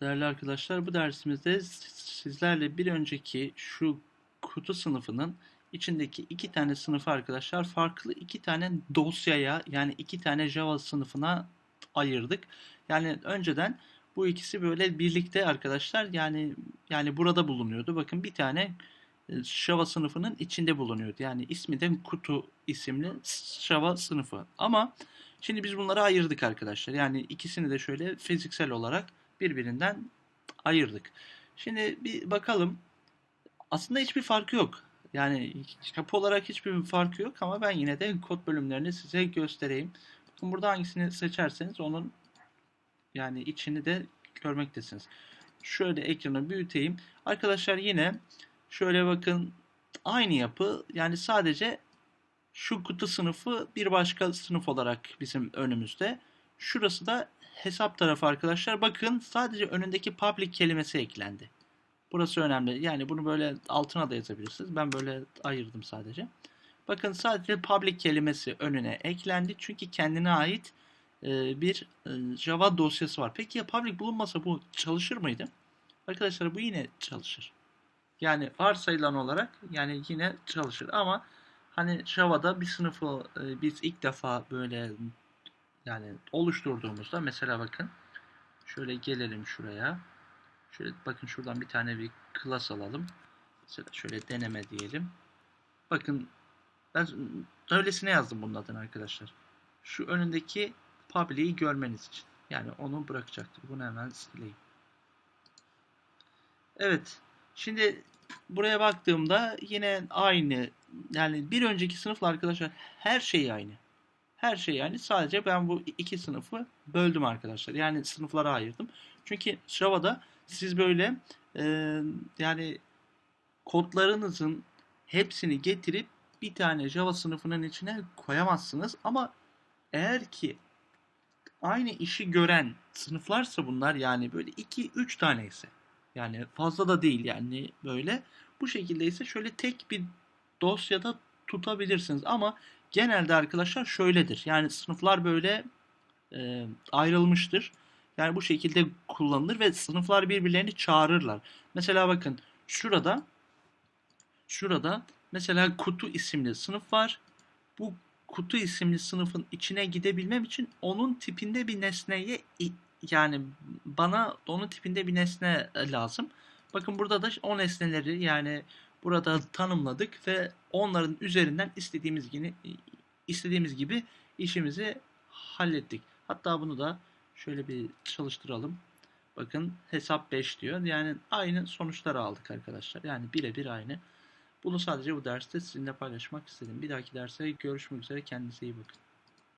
Değerli arkadaşlar, bu dersimizde sizlerle bir önceki şu kutu sınıfının içindeki iki tane sınıfı arkadaşlar farklı iki tane dosyaya yani iki tane Java sınıfına ayırdık. Yani önceden bu ikisi böyle birlikte arkadaşlar yani yani burada bulunuyordu. Bakın bir tane e, Java sınıfının içinde bulunuyordu. Yani ismi de kutu isimli Java sınıfı. Ama şimdi biz bunları ayırdık arkadaşlar. Yani ikisini de şöyle fiziksel olarak birbirinden ayırdık. Şimdi bir bakalım. Aslında hiçbir farkı yok. Yani yapı olarak hiçbir farkı yok ama ben yine de kod bölümlerini size göstereyim. Bakın burada hangisini seçerseniz onun yani içini de görmektesiniz. Şöyle ekranı büyüteyim. Arkadaşlar yine şöyle bakın aynı yapı yani sadece şu kutu sınıfı bir başka sınıf olarak bizim önümüzde. Şurası da hesap tarafı arkadaşlar. Bakın sadece önündeki public kelimesi eklendi. Burası önemli. Yani bunu böyle altına da yazabilirsiniz. Ben böyle ayırdım sadece. Bakın sadece public kelimesi önüne eklendi. Çünkü kendine ait e, bir e, Java dosyası var. Peki ya public bulunmasa bu çalışır mıydı? Arkadaşlar bu yine çalışır. Yani varsayılan olarak yani yine çalışır ama hani Java'da bir sınıfı e, biz ilk defa böyle yani oluşturduğumuzda mesela bakın şöyle gelelim şuraya. Şöyle bakın şuradan bir tane bir class alalım. Mesela şöyle deneme diyelim. Bakın ben öylesine yazdım bunun adını arkadaşlar. Şu önündeki public'i görmeniz için. Yani onu bırakacaktır. Bunu hemen sileyim. Evet. Şimdi buraya baktığımda yine aynı. Yani bir önceki sınıfla arkadaşlar her şey aynı. Her şey yani sadece ben bu iki sınıfı böldüm arkadaşlar. Yani sınıflara ayırdım. Çünkü Java'da siz böyle e, yani kodlarınızın hepsini getirip bir tane Java sınıfının içine koyamazsınız. Ama eğer ki aynı işi gören sınıflarsa bunlar yani böyle 2-3 tane ise yani fazla da değil yani böyle bu şekilde ise şöyle tek bir dosyada tutabilirsiniz. Ama genelde arkadaşlar şöyledir. Yani sınıflar böyle e, ayrılmıştır. Yani bu şekilde kullanılır ve sınıflar birbirlerini çağırırlar. Mesela bakın şurada şurada mesela kutu isimli sınıf var. Bu kutu isimli sınıfın içine gidebilmem için onun tipinde bir nesneye yani bana onun tipinde bir nesne lazım. Bakın burada da o nesneleri yani burada tanımladık ve onların üzerinden istediğimiz gibi istediğimiz gibi işimizi hallettik. Hatta bunu da şöyle bir çalıştıralım. Bakın hesap 5 diyor. Yani aynı sonuçları aldık arkadaşlar. Yani birebir aynı. Bunu sadece bu derste sizinle paylaşmak istedim. Bir dahaki derse görüşmek üzere. Kendinize iyi bakın.